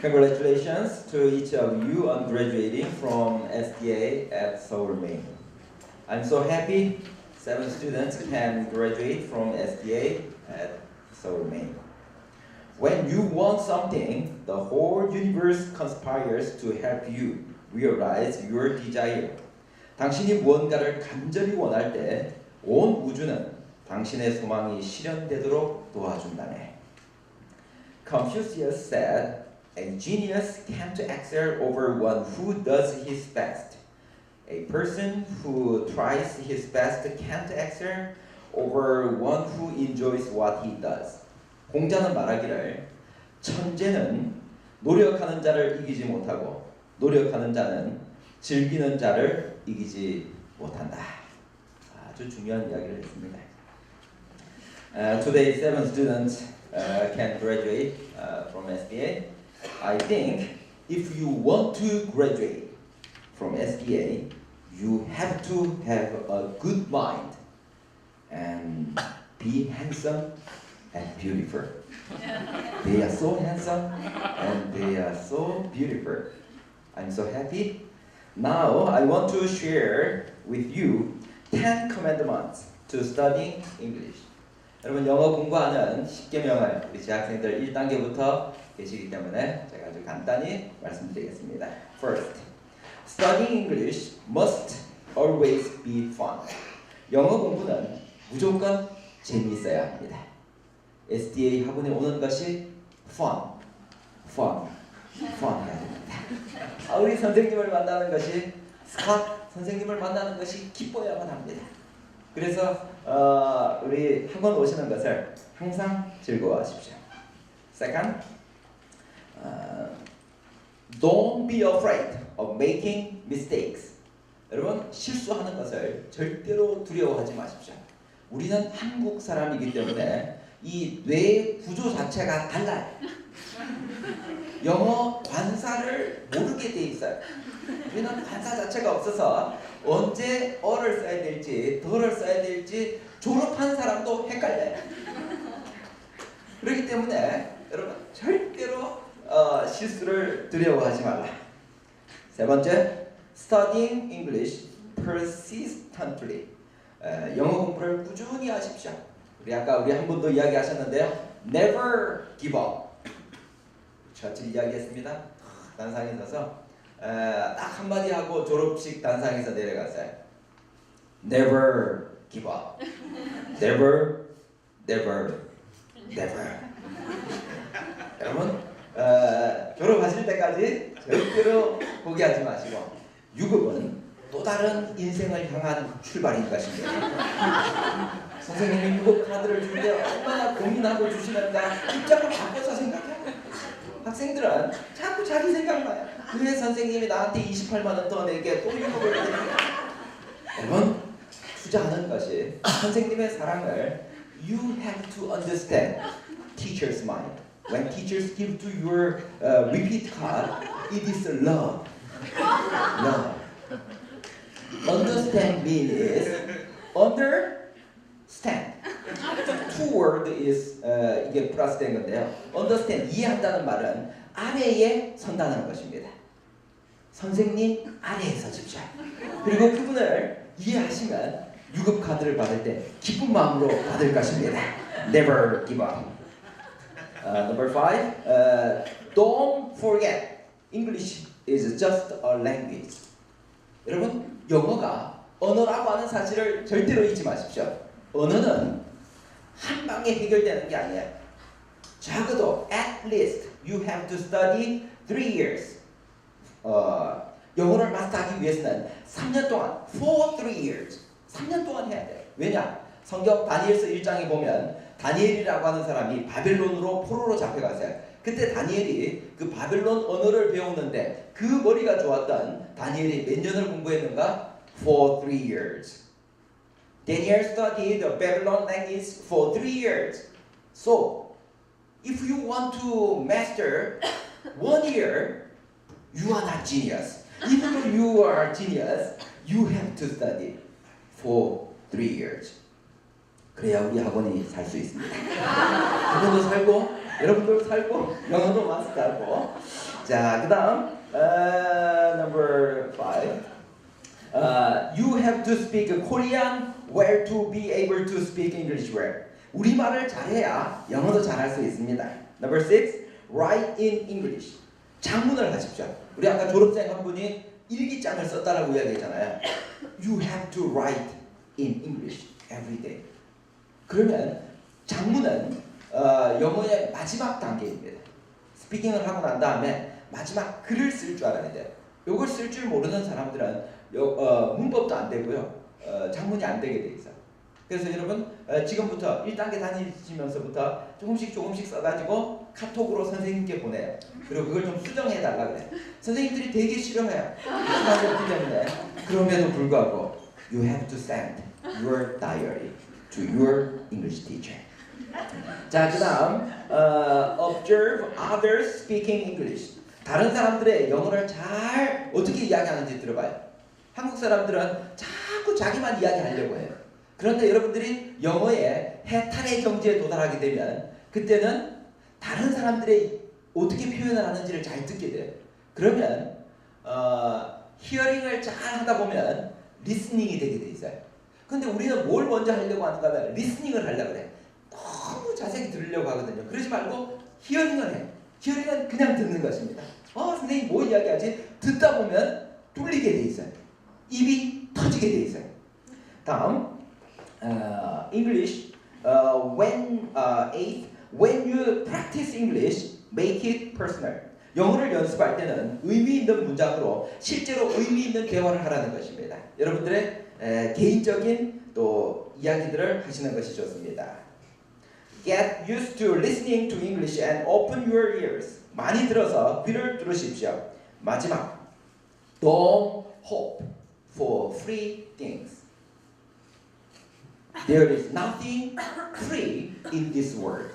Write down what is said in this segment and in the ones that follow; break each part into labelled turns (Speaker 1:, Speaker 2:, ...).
Speaker 1: Congratulations to each of you on graduating from SDA at Seoul, Maine. I'm so happy seven students can graduate from SDA at Seoul, Maine. When you want something, the whole universe conspires to help you realize your desire. 당신이 무언가를 간절히 원할 때 온 우주는 당신의 소망이 실현되도록 도와준다네. Confucius said, A genius can't excel over one who does his best. A person who tries his best can't excel over one who enjoys what he does. 공자는 말하기를 천재는 노력하는 자를 이기지 못하고 노력하는 자는 즐기는 자를 이기지 못한다. 아주 중요한 이야기를 했습니다. Uh, today, seven students uh, can graduate uh, from SBA. I think if you want to graduate from SBA, you have to have a good mind and be handsome and beautiful. They are so handsome and they are so beautiful. I'm so happy. Now I want to share with you 10 commandments to studying English. 여러분 영어 공부하는 10개명을 우리 재학생들 1단계부터 계시기 때문에 제가 아주 간단히 말씀드리겠습니다. First, studying English must always be fun. 영어 공부는 무조건 재미있어야 합니다. SDA 학원에 오는 것이 fun, fun, fun 해야 됩니다. 아, 우리 선생님을 만나는 것이 스캇 선생님을 만나는 것이 기뻐야만 합니다. 그래서 어, 우리 학원 오시는 것을 항상 즐거워하십시오. Second, 어, don't be afraid of making mistakes. 여러분 실수하는 것을 절대로 두려워하지 마십시오. 우리는 한국 사람이기 때문에 이 뇌 구조 자체가 달라요. 영어 관사를 모르게 돼 있어요. 우리는 관사 자체가 없어서 언제 어를 써야 될지 덜을 써야 될지 졸업한 사람도 헷갈려요. 그렇기 때문에 여러분 절대로 어, 실수를 두려워하지 말라. 세 번째, studying English persistently. 에, 영어 공부를 꾸준히 하십시오. 우리 아까 우리 한 분도 이야기하셨는데요. Never give up. 저같이 이야기했습니다. 단상에 서서 딱 한마디 하고 졸업식 단상에서 내려갔어요. Never give up. Never, never, never. 여러분 어, 졸업하실 때까지 절대로 포기하지 마시고 유급은 또 다른 인생을 향한 출발인 것입니다. 선생님이 유급 카드를 줄 때 얼마나 고민하고 주시는가 입장을 바꿔서 생각해요. 학생들은 자꾸 자기 생각나요. 왜 선생님이 나한테 28만 원 더 내게 또 유급을 내니까 여러분 투자하는 것이 선생님의 사랑을 you have to understand teacher's mind. When teachers give to your uh, repeat card, it is love. Love. Understand mean is understand. Two word is uh, 이게 플러스된 건데요. Understand 이해한다는 말은 아래에 선다는 것입니다. 선생님 아래에 서십시오. 그리고 그분을 이해하시면 유급 카드를 받을 때 기쁜 마음으로 받을 것입니다. Never give up. Uh, number five, uh, don't forget English is just a language. 여러분 영어가 언어라고 하는 사실을 절대로 잊지 마십시오. 언어는 한 방에 해결되는 게 아니에요. 적어도 at least you have to study three years. 어, 영어를 마스터하기 위해서는 3년 동안 for three years 3년 동안 해야 돼. 왜냐? 성경 다니엘서 1장에 보면 다니엘이라고 하는 사람이 바벨론으로 포로로 잡혀갔어요. 그때 다니엘이 그 바벨론 언어를 배우는데 그 머리가 좋았던 다니엘이 몇 년을 공부했는가? For three years. Daniel studied the Babylon language for three years. So, if you want to master one year, you are not genius. Even though you are genius, you have to study for three years. 그래야 우리 학원이 살 수 있습니다. 학원도 살고 여러분도 살고 영어도 마스터하고 자 그다음 uh, number five uh, you have to speak Korean where to be able to speak English where 우리말을 잘해야 영어도 잘할 수 있습니다. Number six write in English 장문을 하십시오. 우리 아까 졸업생 한 분이 일기장을 썼다라고 이야기했잖아요. You have to write in English every day. 그러면 장문은 어, 영어의 마지막 단계입니다. 스피킹을 하고 난 다음에 마지막 글을 쓸 줄 알아야 돼요. 이걸 쓸 줄 모르는 사람들은 요, 어, 문법도 안 되고요. 어, 장문이 안 되게 돼 있어요. 그래서 여러분 어, 지금부터 1단계 다니시면서부터 조금씩 조금씩 써가지고 카톡으로 선생님께 보내요. 그리고 그걸 좀 수정해 달라 그래. 선생님들이 되게 싫어해요. 없기 때문에 그럼에도 불구하고 you have to send your diary to your English teacher. 자, 그다음 어, observe others speaking English. 다른 사람들의 영어를 잘 어떻게 이야기하는지 들어봐요. 한국 사람들은 자꾸 자기만 이야기하려고 해요. 그런데 여러분들이 영어의 해탈의 경지에 도달하게 되면 그때는 다른 사람들의 어떻게 표현을 하는지를 잘 듣게 돼요. 그러면 어, 히어링을 잘 하다 보면 리스닝이 되게 돼 있어요. 근데 우리는 뭘 먼저 하려고 하는가 하면 리스닝을 하려고 그래. 너무 자세히 들으려고 하거든요. 그러지 말고 히어링을 해. 히어링은 그냥 듣는 것입니다. 어, 선생님 뭐 이야기하지? 듣다 보면 뚫리게 돼 있어요. 입이 터지게 돼 있어요. 다음, uh, English. Uh, when uh, eighth, when you practice English, make it personal. 영어를 연습할 때는 의미 있는 문장으로 실제로 의미 있는 대화를 하라는 것입니다. 여러분들의 에, 개인적인 또 이야기들을 하시는 것이 좋습니다. Get used to listening to English and open your ears. 많이 들어서 귀를 뚫으십시오. 마지막, don't hope for free things. There is nothing free in this world.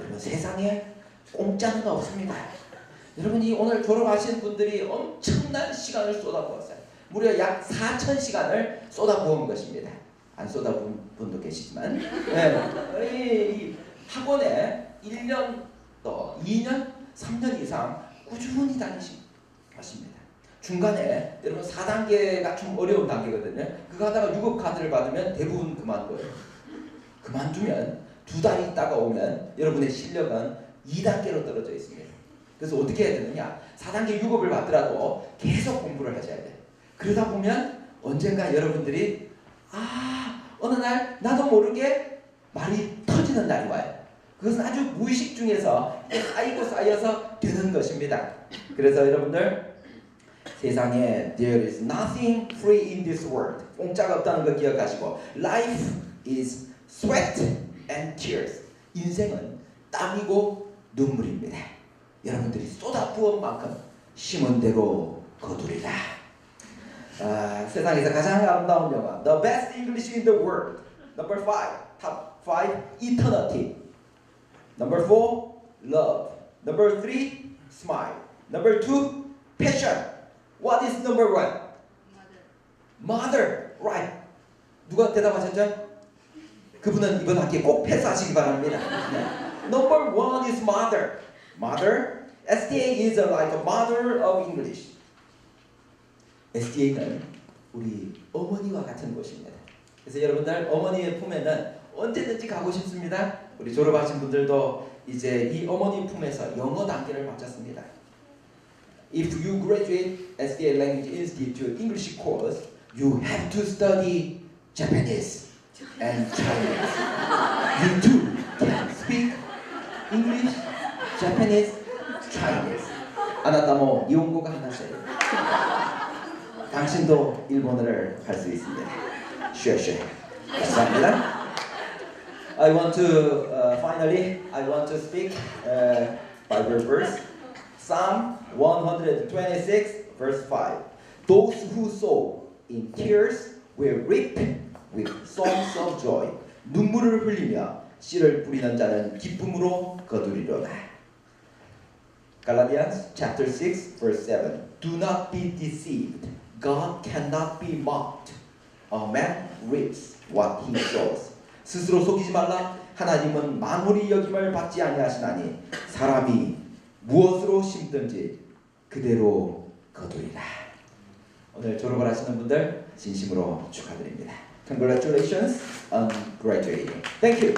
Speaker 1: 여러분 세상에 공짜는 없습니다. 여러분이 오늘 졸업하신 분들이 엄청난 시간을 쏟아부었어요. 무려 약 4천 시간을 쏟아부은 것입니다. 안 쏟아부은 분도 계시지만 네. 학원에 1년 또 2년, 3년 이상 꾸준히 다니신 것입니다. 중간에 여러분 4단계가 좀 어려운 단계거든요. 그거 하다가 유급 카드를 받으면 대부분 그만둬요. 그만두면 두 달 있다가 오면 여러분의 실력은 2단계로 떨어져 있습니다. 그래서 어떻게 해야 되느냐? 4단계 유급을 받더라도 계속 공부를 하셔야 돼. 그러다 보면 언젠가 여러분들이 아 어느 날 나도 모르게 말이 터지는 날이 와요. 그것은 아주 무의식 중에서 쌓이고 쌓여서 되는 것입니다. 그래서 여러분들 세상에 there is nothing free in this world. 공짜가 없다는 거 기억하시고 life is sweat and tears. 인생은 땀이고 눈물입니다. 여러분들이 쏟아부은 만큼 심은 대로 거두리라. 아, 세상에서 가장 아름다운 영화 The Best English in the World Number 5 Top 5 Eternity Number 4 Love Number 3 Smile Number 2 Passion What is number 1? Mother Right 누가 대답하셨죠? 그분은 이번 학기에 꼭 패스하시기 바랍니다 네. Number 1 is Mother Mother SDA is like a mother of English SDA는 우리 어머니와 같은 곳입니다. 그래서 여러분들 어머니의 품에는 언제든지 가고 싶습니다. 우리 졸업하신 분들도 이제 이 어머니 품에서 영어 단계를 마쳤습니다. If you graduate SDA Language Institute English course, you have to study Japanese and Chinese. You too can speak English, Japanese, Chinese. あなたも日本語が話せる。 당신도 일본어를 할 수 있습니다. 쉐쉐. 감사합니다. I want to uh, finally I want to speak uh, Bible verse Psalm 126 verse 5. Those who sow in tears will reap with songs of joy. 눈물을 흘리며 씨를 뿌리는 자는 기쁨으로 거두리로다. Galatians chapter 6 verse 7. Do not be deceived. God cannot be mocked. A man reaps what he sows. 스스로 속이지 말라. 하나님은 만물이 여김을 받지 아니하시나니 사람이 무엇으로 심든지 그대로 거두리라. 오늘 졸업을 하시는 분들 진심으로 축하드립니다. Congratulations on graduating. Thank you.